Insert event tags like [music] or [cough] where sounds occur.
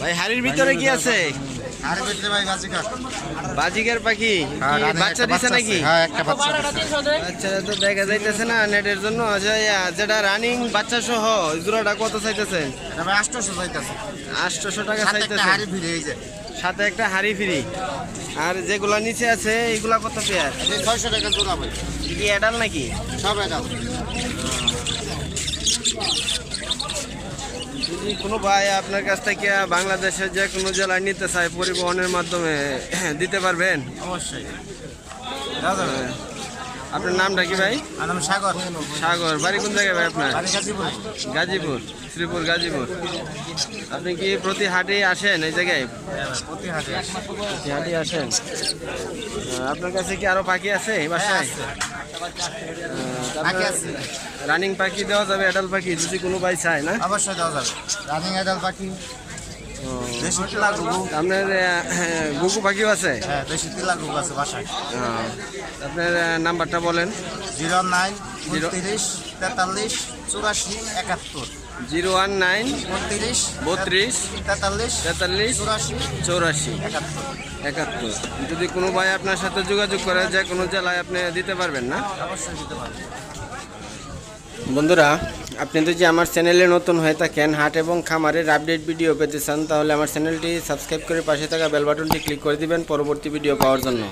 ভাই হাড়ির ভিতরে কি আছে? বাজিকার। পাখি? বাচ্চা দিছে নাকি? হ্যাঁ একটা বাচ্চা আচ্ছা তো দেখা যাইতেছে না নেটের জন্য। যেটা রানিং বাচ্চা সহ ওই জোড়াটা কত চাইতেছেন? এটা ভাই 800 যাইতাছে আটশোশো টাকা সাথে একটা হাড়ি ভিড়ে সাথে একটা হাড়ি ফ্রি। আর যেগুলা নিচে আছে এগুলা কত পেয়ার? 600 টাকা জোড়া ভাই। কি অ্যাডাল নাকি? সব এটা যদি কোনো ভাই আপনার কাছ থেকে বাংলাদেশের যে কোনো জেলায় নিতে চায় পরিবহনের মাধ্যমে [clears throat] দিতে পারবেন? অবশ্যই। আপনার নামটা কি ভাই? সাগর। সাগর। বাড়ি কোন জায়গায় ভাই আপনার? গাজীপুর। শ্রীপুর গাজীপুর। আপনি কি প্রতি হাটে আসেন এই জায়গায়? প্রতি হাটে। আসেন। আপনার কাছে কি আরও পাখি আছে এই বাসায়? আছে। রানিং পাখি দেওয়া যাবে অ্যাডাল পাখি যদি কোনো ভাই চায় না? অবশ্যই দেওয়া যাবে। রানিং এডাল পাখি। আপনার পাখিও আছে? হ্যাঁ আপনার নাম্বারটা বলেন। জিরো নাইন জিরো তিরিশ তেতাল্লিশ চুরাশি একাত্তর। জিরো ওয়ান নাইন উনত্রিশ বত্রিশ তেতাল্লিশ তেতাল্লিশ চুরাশি চৌরাশি একাত্তর। যদি কোনো ভাই আপনার সাথে যোগাযোগ করে যে কোনো জেলায় আপনি দিতে পারবেন না? অবশ্যই দিতে পারবে বন্ধুরা আপনি যদি আমার চ্যানেলে নতুন হয়ে থাকেন হাট এবং খামারের আপডেট ভিডিও পেতে চান তাহলে আমার চ্যানেলটি সাবস্ক্রাইব করে পাশে থাকা বেল বাটনটি ক্লিক করে দিবেন পরবর্তী ভিডিও পাওয়ার জন্য।